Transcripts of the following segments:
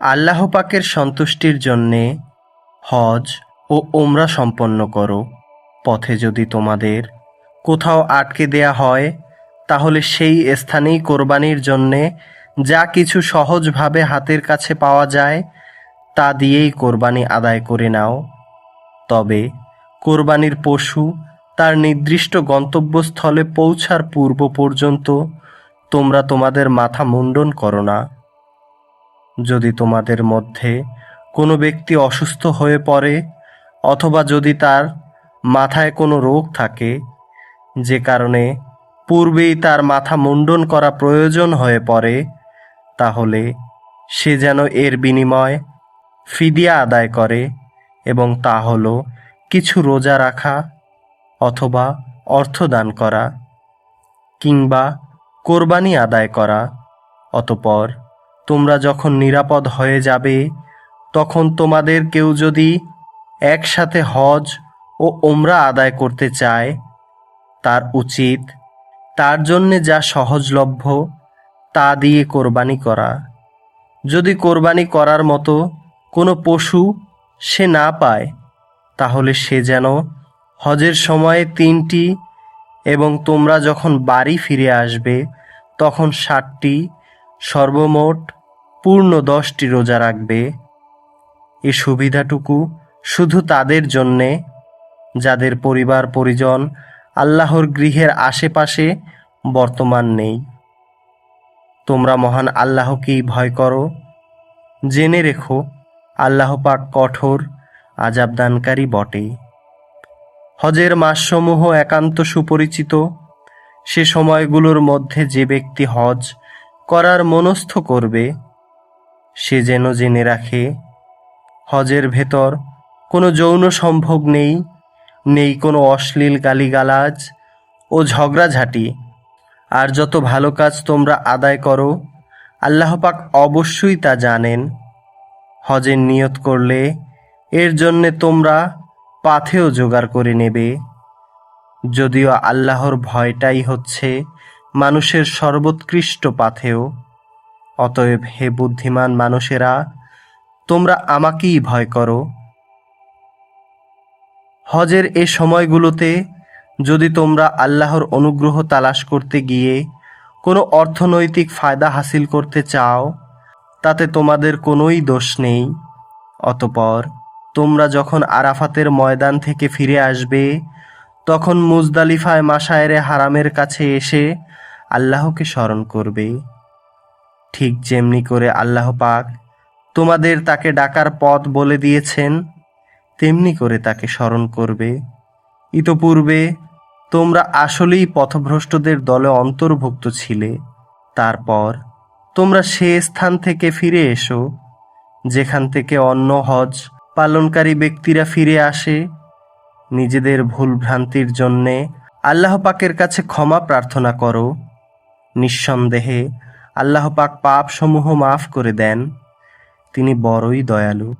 আল্লাহ পাকের সন্তুষ্টির জন্যে হজ ও ওমরা সম্পন্ন করো। পথে যদি তোমাদের কোথাও আটকে দেয়া হয়, তাহলে সেই স্থানেই কোরবানির জন্যে যা কিছু সহজভাবে হাতের কাছে পাওয়া যায়, তা দিয়েই কোরবানি আদায় করে নাও। তবে কোরবানির পশু তার নির্দিষ্ট গন্তব্যস্থলে পৌঁছার পূর্ব পর্যন্ত তোমরা তোমাদের মাথা মুন্ডন করো না। যদি তোমাদের মধ্যে কোনো ব্যক্তি অসুস্থ হয়ে পড়ে, অথবা যদি তার মাথায় কোনো রোগ থাকে, যে কারণে পূর্বেই তার মাথা মুন্ডন করা প্রয়োজন হয়ে পড়ে, তাহলে সে যেন এর বিনিময় ফিদিয়া আদায় করে এবং তা হলো কিছু রোজা রাখা অথবা অর্থ দান করা কিংবা কোরবানি আদায় করা, অতপর তোমরা যখন নিরাপদ হয়ে যাবে, তখন তোমাদের কেউ যদি একসাথে হজ ও ওমরা আদায় করতে চায়, তার উচিত তার জন্যে যা সহজলভ্য তা দিয়ে কোরবানি করা। যদি কোরবানি করার মতো কোনো পশু সে না পায়, তাহলে সে যেন হজের সময়ে তিনটি এবং তোমরা যখন বাড়ি ফিরে আসবে, তখন ষাটটি সর্বমোট পূর্ণ দশটি রোজা রাখবে। এ সুবিধাটুকু শুধু তাদের জন্যে, যাদের পরিবার পরিজন আল্লাহর গৃহের আশেপাশে বর্তমান নেই। তোমরা মহান আল্লাহকেই ভয় করো। জেনে রেখো, আল্লাহ পাক কঠোর আজাবদানকারী বটে। হজের মাসসমূহ একান্ত সুপরিচিত। সে সময়গুলোর মধ্যে যে ব্যক্তি হজ করার মনস্থ করবে সে যেন জেনে রাখে, হজের ভেতর কোনো যৌন সম্ভোগ নেই নেই কোনো অশ্লীল গালিগালাজ ও ঝগড়াঝাটি। আর যত ভালো কাজ তোমরা আদায় করো, আল্লাহ পাক অবশ্যই তা জানেন। হজের নিয়ত করলে এর জন্যে তোমরা পাথেও জোগাড় করে নেবে। যদিও আল্লাহর ভয়টাই হচ্ছে মানুষের সর্বোৎকৃষ্ট পাথেও অতএব হে বুদ্ধিমান মানুষেরা, তোমরা আমাকেই ভয় করো। হজের এ সময়গুলোতে যদি তোমরা আল্লাহর অনুগ্রহ তালাশ করতে গিয়ে কোনো অর্থনৈতিক ফায়দা হাসিল করতে চাও, তাতে তোমাদের কোনোই দোষ নেই। অতপর তোমরা যখন আরাফাতের ময়দান থেকে ফিরে আসবে, তখন মুজদালিফায় মাসায়েরে হারামের কাছে এসে আল্লাহকে স্মরণ করবে। ঠিক যেমনি করে আল্লাহ পাক তোমাদের তাকে ডাকার পথ বলে দিয়েছেন, তেমনি করে তাকে স্মরণ করবে। ইতপূর্বে তোমরা আসলেই পথভ্রষ্টদের দলে অন্তর্ভুক্ত ছিলে। তারপর তোমরা সে স্থান থেকে ফিরে এসো, যেখান থেকে অন্য হজ পালনকারী ব্যক্তিরা ফিরে আসে। নিজেদের ভুল ভ্রান্তির জন্যে আল্লাহ পাকের কাছে ক্ষমা প্রার্থনা করো। নিঃসন্দেহে আল্লাহ পাক পাপসমূহ মাফ করে দেন। তিনি বড়ই দয়ালু।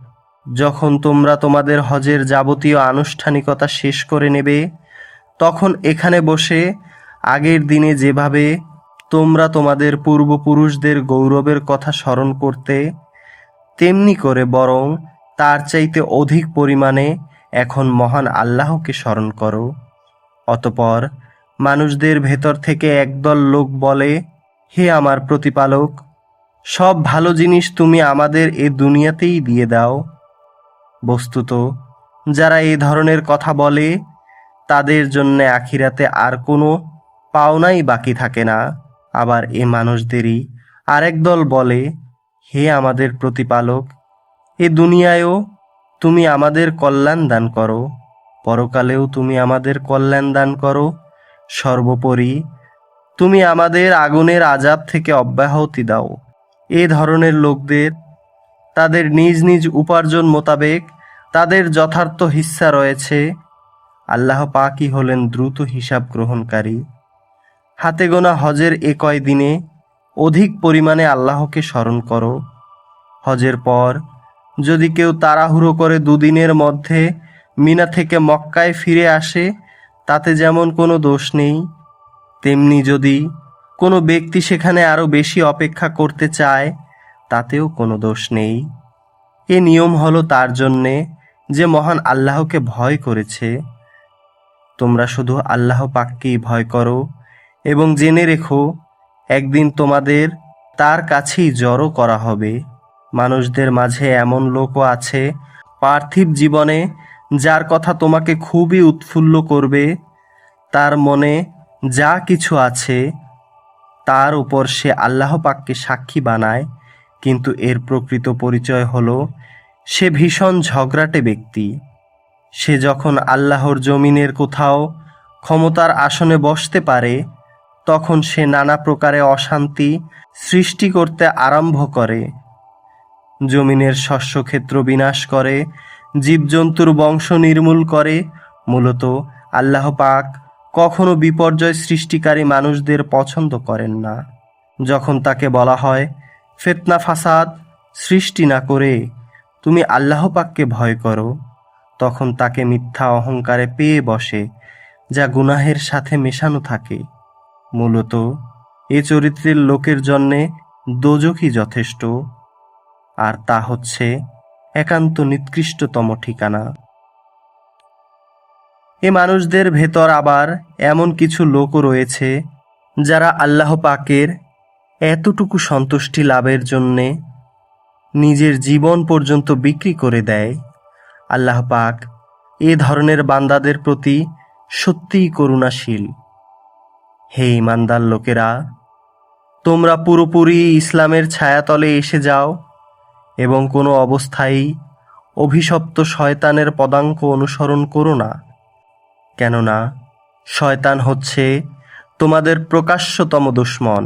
যখন তোমরা তোমাদের হজের যাবতীয় আনুষ্ঠানিকতা শেষ করে নেবে, তখন এখানে বসে আগের দিনে যেভাবে তোমরা তোমাদের পূর্বপুরুষদের গৌরবের কথা স্মরণ করতে, তেমনি করে বরং তার চাইতে অধিক পরিমাণে এখন মহান আল্লাহকে স্মরণ করো। অতপর মানুষদের ভেতর থেকে একদল লোক বলে হে আমার প্রতিপালক, সব ভালো জিনিস তুমি আমাদের এ দুনিয়াতেই দিয়ে দাও। বস্তুত, যারা এই ধরনের কথা বলে, তাদের জন্য আখিরাতে আর কোনো পাওনাই বাকি থাকে না। আবার এ মানুষদেরই আরেক দল বলে, হে আমাদের প্রতিপালক, এ দুনিয়ায়ও তুমি আমাদের কল্যাণ দান করো। পরকালেও তুমি আমাদের কল্যাণ দান করো। সর্বোপরি তুমি আমাদের আগুনের আজাব থেকে অব্যাহতি দাও। এ ধরনের লোকদের, তাদের নিজ নিজ উপার্জন মোতাবেক তাদের যথার্থ হিস্সা রয়েছে। আল্লাহ পাকই হলেন দ্রুত হিসাব গ্রহণকারী। হাতে গোনা হজের এ কয় দিনে অধিক পরিমাণে আল্লাহকে স্মরণ করো। হজের পর যদি কেউ তাড়াহুড়ো করে দুদিনের মধ্যে মিনা থেকে মক্কায় ফিরে আসে, তাতে যেমন কোনো দোষ নেই তেমনি যদি কোনো ব্যক্তি সেখানে আরও বেশি অপেক্ষা করতে চায়, তাতেও কোনো দোষ নেই। এ নিয়ম হলো তার জন্যে যে মহান আল্লাহকে ভয় করেছে। তোমরা শুধু আল্লাহ পাককেই ভয় করো এবং জেনে রেখো, একদিন তোমাদের তার কাছেই জড়ো করা হবে। মানুষদের মাঝে এমন লোকও আছে, পার্থিব জীবনে যার কথা তোমাকে খুবই উৎফুল্ল করবে। তার মনে যা কিছু আছে, তার উপর সে আল্লাহ পাককে সাক্ষী বানায়, কিন্তু এর প্রকৃত পরিচয় হলো, সে ভীষণ ঝগড়াটে ব্যক্তি। সে যখন আল্লাহর জমিনের কোথাও ক্ষমতার আসনে বসতে পারে, তখন সে নানা প্রকারে অশান্তি সৃষ্টি করতে আরম্ভ করে। জমিনের শস্যক্ষেত্র বিনাশ করে, জীবজন্তুর বংশ নির্মূল করে, মূলত আল্লাহ পাক কখনো বিপর্যয় সৃষ্টিকারী মানুষদের পছন্দ করেন না। যখন তাকে বলা হয়, ফেতনা, ফাসাদ, সৃষ্টি না করে তুমি আল্লাহ পাককে ভয় করো, তখন তাকে মিথ্যা অহংকারে পেয়ে বসে, যা গুনাহের সাথে মেশানো থাকে। মূলত, এ চরিত্রের লোকের জন্যে দোজখই যথেষ্ট। আর তা হচ্ছে একান্ত নিকৃষ্টতম ঠিকানা। এ মানুষদের ভেতর আবার এমন কিছু লোকও রয়েছে, যারা আল্লাহ পাকের এতটুকু সন্তুষ্টি লাভের জন্যে নিজের জীবন পর্যন্ত বিক্রি করে দেয়। আল্লাহ পাক এ ধরনের বান্দাদের প্রতি সত্যিই করুণাশীল। হে ইমানদার লোকেরা, তোমরা পুরোপুরি ইসলামের ছায়াতলে এসে যাও এবং কোনো অবস্থায় অভিশপ্ত শয়তানের পদাঙ্ক অনুসরণ করো না। কেননা শয়তান হচ্ছে তোমাদের প্রকাশ্যতম দুশ্মন।